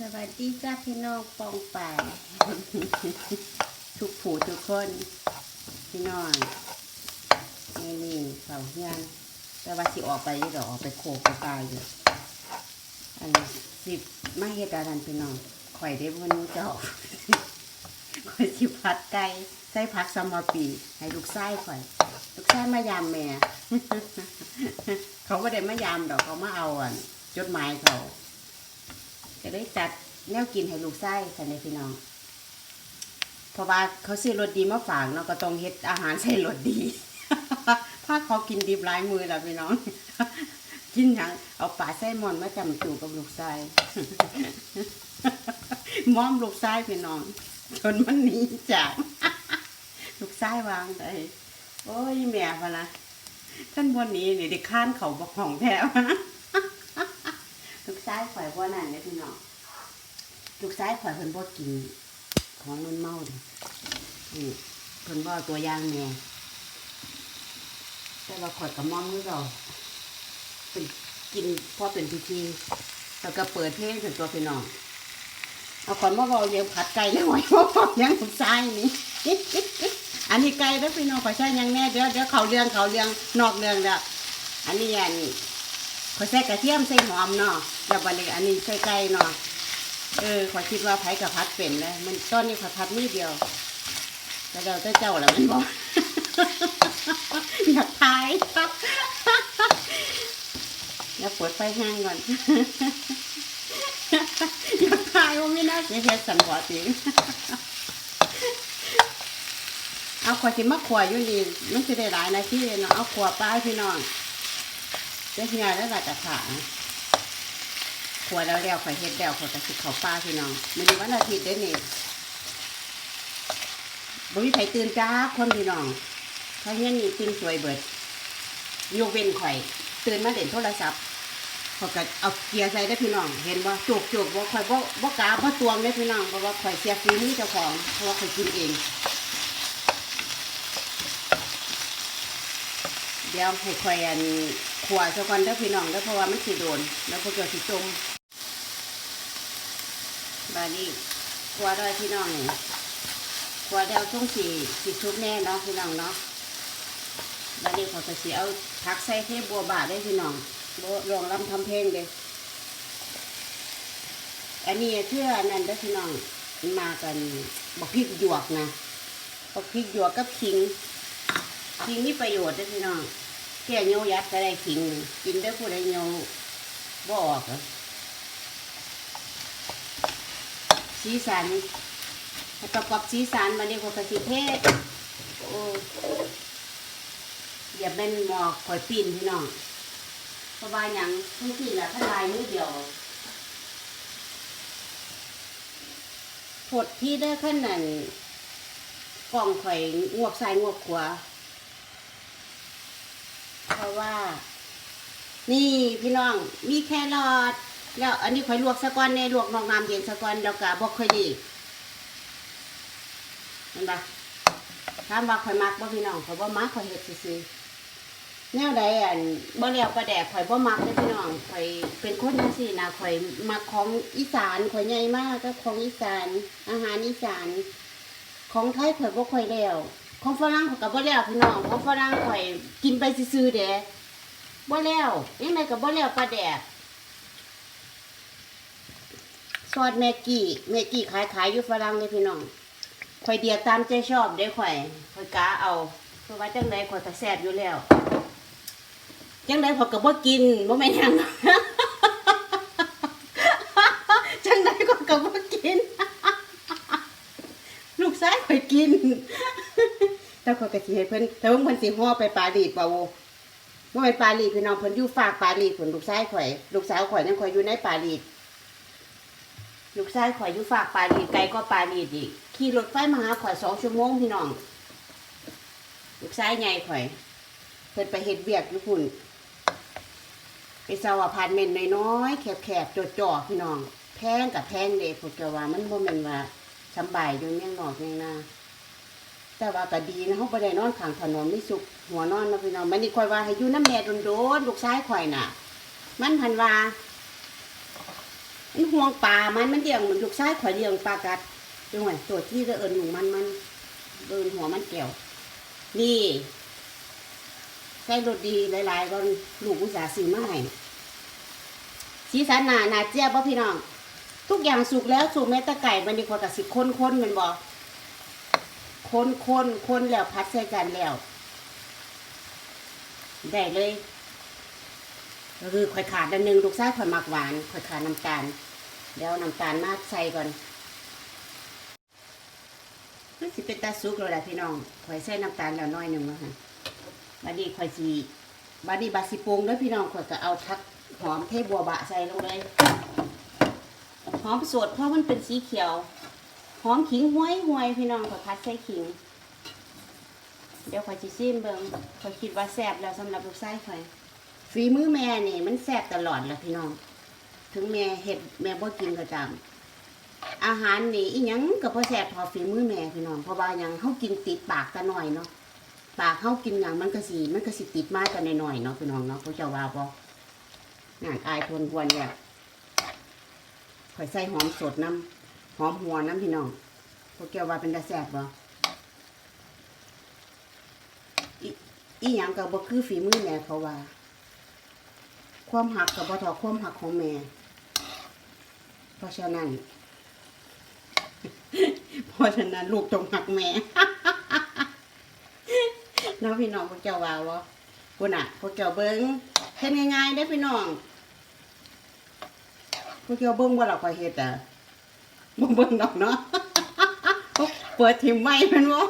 สวัสดีจ้าพี่น้องปองป่ายทุกผู้ทุกคน พี่น้องนี่นี่เสาเฮียนแต่ว่าสิออกไปนี่ดอกออกไปโคกไปตายอยู่อันสิมาเฮ็ดอะไรนั่นพี่น้องข่อยได้บ่รู้เจ้าข่อยสิพัดไก่ใส่ผักสมอปี ให้ลูกไส้ข่อย ลูกไส้มายามแม่ เขาไม่ได้มายามดอกเขามาเอาอะจดหมายเขา ก็ได้จัดแนวกินให้ลูกไส้ใส่ในพี่น้อง เพราะว่าเขาซื้อรสดีมาฝากเนาะก็ต้องเฮ็ดอาหารใส่รสดีถ้าเขากินดิบหลายมือแล้วพี่น้อง กินหยังเอาปลาไส้มอนมาจำจูกับลูกไส้ม้อมลูกไส้พี่น้องจนมันหนีจากลูกไส้วางได้โอ้ยแม่พะนะท่านบนนี้นี่ได้ข้านเขาบอกของแท้วะนะ ซ้ายข่อยบ่นั่นเลยพี่น้องลูกซ้ายข่อยเพิ่นบ่กินของมันเมาด้นี่เพิ่นบ่ตัวอย่างแม่แต่ว่าข่อยกับม่อมคือเราเป็นกินพอเป็นพิธีแล้วก็เปิดเพลงถึงตัวพี่น้องเอาก่อนมาบอกเลี้ยงผัดไก่แล้วหอยมาบอกเลี้ยงลูกซ้ายนี่อันนี้ไก่แล้วพี่น้องขอใช้ยังแน่เดี๋ยวเดี๋ยวเขาเรื่องเขาเรื่องนอกเรื่องแล้วอันนี้อันนี้ ขอยใส่กระเทียมใส่หอมเนาะแล้วบัดนี้อันนี้ใส่ไก่เนาะเออขอยคิดว่าไผ่กับพัดเป็นเลยมันตอนนี้ขอยพัดนิดเดียวแต่เราจะเจ้าแล้วมันบอกอยากทายอยากปิดไฟแห้งก่อนอยากทายว่าไม่น่าเสียเฮ็ดสันหัวจริงเอาขวดสิมาขวดอยู่นี่มันจะได้หลายนาทีเนาะเอาขวดป้ายพี่น้อง เจ้าเฮียแล้วก็จะขาขวดแล้วแล้วข่อยเฮ็ดแล้วข่อยก็สิเขาป้าพี่น้องมื้อนี้วันอาทิตย์เด้อนี่บ่มีไผตื่นจ้าคนพี่น้องถ้าเฮียนนี่ตื่นสวยเบิดยกเว้นข่อย ตื่นมาเล่นโทรศัพท์ข่อยก็เอาเกียร์ใส่ได้พี่น้อง เห็นบ่โจกโจกบ่ข่อยบ่บ่กล้าบ่ตวงเด้พี่น้องเพราะว่าข่อยเสียฝีมือเจ้าของเพราะว่าข่อยกินเอง ดี๋ยวให้คอยอันขวาซะก่อนเด้อพี่น้องเด้อเพราะว่ามันสิโดน แล้วพวกเกิดสิจมบานี้ขวาด้วยพี่น้องนี่ขวาเดียวช่วงสีสิชุบแน่เนาะพี่น้องเนาะบานี้เขาจะสิเอาผักใส่เทบัวบาได้พี่น้องบ่ลองรำทำเพลงเด้อันนี้เชื่อนนั้นเด้อพี่น้องมากันบอกพริกหยวกนะบอกพริกหยวกกับขิงขิงมีประโยชน์เด้วยพี่น้อง แก่โยยัดก็ได้ขิงหนึ่งกินได้ผู้ใดโยบ่ออกสีสันประกอบสีสันมาเรียกว่ากะสิเทศโอ้อย่าเป็นหมอกข่อยปีนพี่น้องเพราะว่างทั้งปีละทลายมือเดียวผดที่ได้ขั้นนั้นกล่องข่อยงวกซ้ายงวกขวา เพราะว่า นี่พี่น้องมีแครอทแล้ว อันนี้ข่อยลวกสะก้อนในลวกนองน้ำเย็นสะก้อนแล้วก็บอกค่อยดีเห็นปะถามว่าข่อยมักบ่พี่น้องข่อยบ่มักข่อยเฮ็ดซื่อแนวใดอันบ่แล้วประแดกข่อยบ่มักเด้อพี่น้องข่อยเป็นคนจังซี่นะข่อยมักของอีสานข่อยใหญ่มากก็ของอีสาน อาหารอีสาน ของไทยข่อยบ่ค่อยแล้ว ของฝรั่งข่อยก็บ่แล้วพี่น้องของฝรั่งข่อยกินไปซื่อเด้บ่แล้วยังไงก็บ่แล้วปลาแดกซอสแมกกี้แมกกี้ขายขายอยู่ฝรั่งเลยพี่น้องข่อยเดียวตามใจชอบเด้ข่อยข่อยกาเอาเพราะว่าจังไดข่อยก็แซ่บอยู่แล้วจังไดข่อยก็บ่กินบ่แม่นยังจังไดข่อยก็บ่กิน ลูกชายข่อยกิน แต่ข่อยก็สิให้เพิ่นแต่ว่าเพิ่นสิห่อไปปารีสบ่าโวบ่เป็นปารีพี่น้องเพิ่นอยู่ฝากปารีเพิ่นลูกชายข่อยลูกสาวข่อยนั่นข่อยอยู่ในปารีลูกชายข่อยอยู่ฝากปารีไกลก็ปารีอีกขี่รถไฟมาหาข่อยสองชั่วโมงพี่น้องลูกชายใหญ่ข่อย เพิ่นไปเฮ็ดเวียกอยู่พุ่นไปเซาอพาร์ตเมนต์น้อยๆแคบๆจ่อๆพี่น้องแพงกับแพงเด้พวกเจ้าว่ามันบ่แม่นว่าสำบายอยู่เมียงนอกเมียงนา แต่ว่าก็ดีนะเขาไปได้นอนข้างถนนไม่สุกหัวนอนนะพี่น้องมันนี่คอยว่าให้อยู่น้ำแม่โดนๆลูกชายข่อยน่ะ มันพันว่ามันห่วงปลามันมันเลี้ยงลูกชายข่อยเลี้ยงปลากัดจังหวะตัวที่จะเอิญหนูมันมันเดินหัวมันแก้วนี่ใส่รสดีหลายๆก็ลูกอุตสาห์ซื้อมาให้สีสันหนาหนาเจี๊ยบป่ะพี่น้อง ทุกอย่างสุกแล้วสุกแม้แต่ไก่มันดีกว่ากับสิค้นๆมันบอก คนคนคนแล้วพัดใส่กันแล้ว ได้เลยก็คือข่อยขาดอันหนึงลูกชายข่อยมักหวานข่อยขาดน้ำตาลเดี๋ยวน้ำตาลมาใส่ก่อนมันสิเป็นตาสุกเลยแหละพี่น้องข่อยใส่น้ำตาลแล้วน้อยหนึ่งแล้วค่ะบัดนี้ข่อยสีบัดนี้บาสิปรุงแล้วยพี่น้องข่อยก็เอาทักหอมเทบัวบะใส่ลงเลยหอมสดเพราะมันเป็นสีเขียว อมขิงห้วยห้วยพี่น้องขอพัดใส่ขิง เดี๋ยวขอยจิซิมเบิงขอยคิดว่าแซ่บแล้วสำหรับลูกไส้ข่อยฝีมือแม่นี่ มันแซ่บตลอดแหละพี่น้อง ถึงแม่เห็ดแม่บ่กินก็ตามอาหารนี่อีหยังก็บ่แซ่บพอฝีมือแม่พี่น้องเพราะว่าหยังเฮากินติดปากตะหน่อยเนาะปากเฮากินหยังมันก็สิมันก็สิติดมาแต่น้อยๆเนาะพี่น้องเนาะพวกเจ้าว่าบ่งานอายทนควรเนี่ยข่อยใส่หอมสดน้ำ หอมหัวน้ำพี่น้องพวกแกว่าเป็นตาแซ่บบ่อีอีหยังก็บ่คือฝีมือแม่เขาว่า ความหักกับบ่เทอความหักของแม่เพราะฉะนั้น เพราะฉะนั้นลูกต้องหักแม่น้องพี่น้องพวกเจ้าว่าบ่พุ่นน่ะพวกเจ้าเบิ่งเฮ็ดง่ายๆเด้พี่น้องพวกเจ้าเบิ้งว่าเราคอยเฮ็ดอะ บ่เบิ้งดอกเนาะเปิดถิ่มไม้แม่นบ่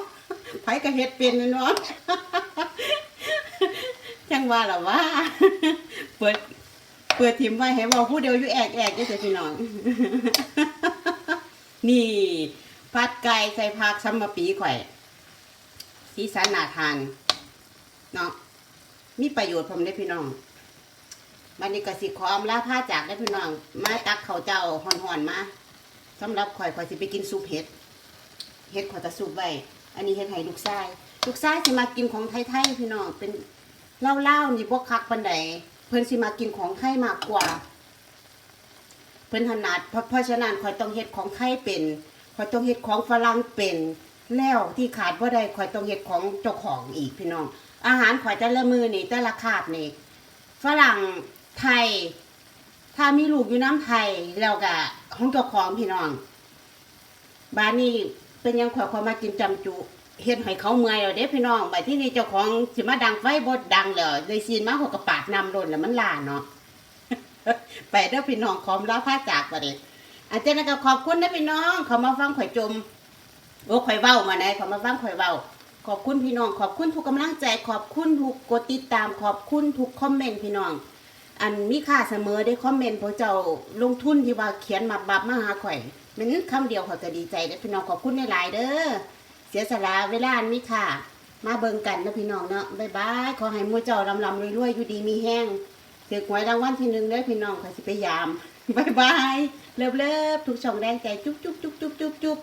ไผก็เฮ็ดเป็นแม่นบ่จังว่าล่ะว่า เปิด เปิดถิ่มไว้ให้ว้าผู้เดียวอยู่แอกแอกอยู่เด้อพี่น้อง นี่ผัดไก่ใส่ผักซัมมะปีข่อยสีสันน่าทานเนาะมีประโยชน์พอมเด้พี่น้องบันนี้ก็สิขออำลาผ้าจากได้พี่น้อง มาตักเขาเจ้าห่อนๆมา สำหรับข่อยข่อยสิไปกินซุปเห็ดเห็ดข่อยจะซุปไว้อันนี้เห็ดให้ลูกชาย ลูกชายสิมากินของไทยๆพี่น้องเป็นเหล้าๆนี่บ่คักปานใดเพิ่นสิมากินของไทยมากกว่า เพิ่นถนัดเพราะเพราะฉะนั้นข่อยต้องเฮ็ดของไทยเป็นข่อยต้องเฮ็ดของฝรั่งเป็น แล้วที่ขาดบ่ได้ข่อยต้องเฮ็ดของเจ้าของอีกพี่น้อง อาหารข่อยแต่ละมือนี่แต่ละคาบนี่ฝรั่งไทย ถ้ามีลูกอยู่น้ำไทยแล้วก็ของเจ้าของพี่น้อง บ้านนี้เป็นยังขอความมากินจำจุเฮ็ดให้เขาเมื่อยแล้วเด้พี่น้องบัดที่นี่เจ้าของสิมาดังไฟบ่ดังแล้วเลยซีนมาเขาก็ปาดนำโดนแล้วมันล่าเนาะไปเด้อพี่น้องขอมลาพาจากบัดนี้อาจารย์ก็ขอบคุณนะพี่น้อง เขามาฟังข่อยจมโอ้ข่อยเว้ามาไหนเขามาฟังข่อยเว้าขอบคุณพี่น้อง ขอบคุณทุกกำลังใจ ขอบคุณทุกกดติดตาม ขอบคุณทุกคอมเมนต์พี่น้อง อันมีค่าเสมอได้คอมเมนต์พระเจ้าลงทุนที่ว่าเขียนมาบับมาหาข่อยมันคำเดียวเข่อยก็ดีใจเด้อพี่น้องขอบคุณในหลายเด้อเสียสละเวลาอันมีค่ามาเบิ่งกันนะพี่น้องเนาะบ๊ายบายขอให้มู่เจ้าลำลำรวยๆอยู่ดีมีแห้งเถือหวยรางวัลที่หนึ่งเด้พี่น้องข่อสิไปยามบ๊ายบายเลิฟๆทุกช่องแรงใจจุ๊บจุ๊บจุ๊บจุ๊บจุ๊บ